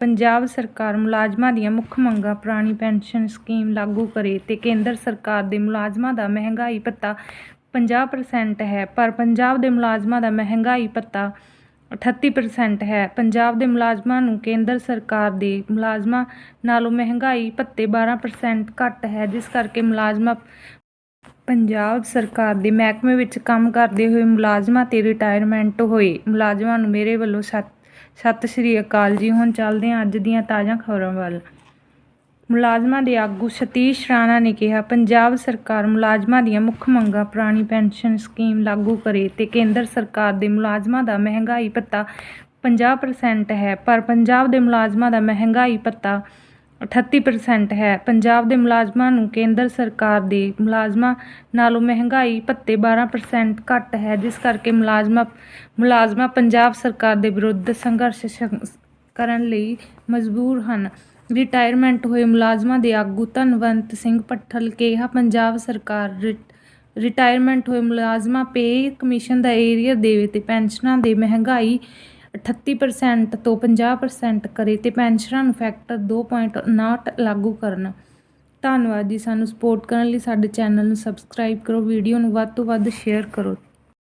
ਪੰਜਾਬ ਸਰਕਾਰ ਮੁਲਾਜ਼ਮਾਂ ਦੀਆਂ ਮੁੱਖ ਮੰਗਾਂ, ਪੁਰਾਣੀ ਪੈਨਸ਼ਨ ਸਕੀਮ ਲਾਗੂ ਕਰੇ ਤੇ ਕੇਂਦਰ ਸਰਕਾਰ ਦੇ ਮੁਲਾਜ਼ਮਾਂ ਦਾ ਮਹਿੰਗਾਈ ਭੱਤਾ 50% ਹੈ, ਪਰ ਪੰਜਾਬ ਦੇ ਮੁਲਾਜ਼ਮਾਂ ਦਾ ਮਹਿੰਗਾਈ ਭੱਤਾ 38% ਹੈ। ਪੰਜਾਬ ਦੇ ਮੁਲਾਜ਼ਮਾਂ ਨੂੰ ਕੇਂਦਰ ਸਰਕਾਰ ਦੇ ਮੁਲਾਜ਼ਮਾਂ ਨਾਲੋਂ ਮਹਿੰਗਾਈ ਭੱਤੇ 12% ਘੱਟ ਹੈ, ਜਿਸ ਕਰਕੇ ਮੁਲਾਜ਼ਮਾਂ ਪੰਜਾਬ ਸਰਕਾਰ ਦੇ ਮਹਿਕਮੇ ਵਿੱਚ ਕੰਮ ਕਰਦੇ ਹੋਏ ਮੁਲਾਜ਼ਮਾਂ ਤੇ ਰਿਟਾਇਰਮੈਂਟ ਹੋਏ। ਮੁਲਾਜ਼ਮਾਂ ਨੂੰ ਮੇਰੇ ਵੱਲੋਂ ਸਤਿ ਸਤਿ ਸ਼੍ਰੀ ਅਕਾਲ ਜੀ। ਹੁਣ ਚੱਲਦੇ ਹਾਂ ਅੱਜ ਦੀਆਂ ਤਾਜ਼ਾ ਖਬਰਾਂ ਵੱਲ। ਮੁਲਾਜ਼ਮਾਂ ਦੇ ਆਗੂ ਸਤੀਸ਼ ਰਾਣਾ ਨੇ ਕਿਹਾ, ਪੰਜਾਬ ਸਰਕਾਰ ਮੁਲਾਜ਼ਮਾਂ ਦੀਆਂ ਮੁੱਖ ਮੰਗਾਂ ਪੁਰਾਣੀ ਪੈਨਸ਼ਨ ਸਕੀਮ ਲਾਗੂ ਕਰੇ ਤੇ ਕੇਂਦਰ ਸਰਕਾਰ ਦੇ ਮੁਲਾਜ਼ਮਾਂ ਦਾ ਮਹਿੰਗਾਈ ਭੱਤਾ 50% ਹੈ, ਪਰ ਪੰਜਾਬ ਦੇ ਮੁਲਾਜ਼ਮਾਂ ਦਾ ਮਹਿੰਗਾਈ ਭੱਤਾ 38% ਹੈ। ਪੰਜਾਬ ਦੇ ਮੁਲਾਜ਼ਮਾਂ ਨੂੰ ਕੇਂਦਰ ਸਰਕਾਰ ਦੇ ਮੁਲਾਜ਼ਮਾਂ ਨਾਲੋਂ ਮਹਿੰਗਾਈ ਭੱਤੇ 12% ਘੱਟ ਹੈ, ਜਿਸ ਕਰਕੇ ਮੁਲਾਜ਼ਮਾਂ ਮੁਲਾਜ਼ਮਾਂ ਪੰਜਾਬ ਸਰਕਾਰ ਦੇ ਵਿਰੁੱਧ ਸੰਘਰਸ਼ ਕਰਨ ਲਈ ਮਜਬੂਰ ਹਨ। ਰਿਟਾਇਰਮੈਂਟ ਹੋਏ ਮੁਲਾਜ਼ਮਾਂ ਦੇ ਆਗੂ ਧਨਵੰਤ ਸਿੰਘ ਭੱਠਲ ਕਿਹਾ, ਪੰਜਾਬ ਸਰਕਾਰ ਰਿਟਾਇਰਮੈਂਟ ਹੋਏ ਮੁਲਾਜ਼ਮਾਂ ਪੇ ਕਮਿਸ਼ਨ ਦਾ ਏਰੀਆ ਦੇਵੇ ਤੇ ਪੈਨਸ਼ਨਾਂ ਦੇ ਮਹਿੰਗਾਈ 38% ਤੋਂ 50% ਕਰੇ ਤੇ ਪੈਨਸ਼ਨਾਂ ਨੂੰ ਫੈਕਟਰ 2.59 ਲਾਗੂ ਕਰਨ। ਧੰਨਵਾਦ ਜੀ, ਸਾਨੂੰ ਸਪੋਰਟ ਕਰਨ ਲਈ ਸਾਡੇ ਚੈਨਲ ਨੂੰ ਸਬਸਕ੍ਰਾਈਬ ਕਰੋ ਵੀਡੀਓ ਨੂੰ ਵੱਧ ਤੋਂ ਵੱਧ ਸ਼ੇਅਰ ਕਰੋ।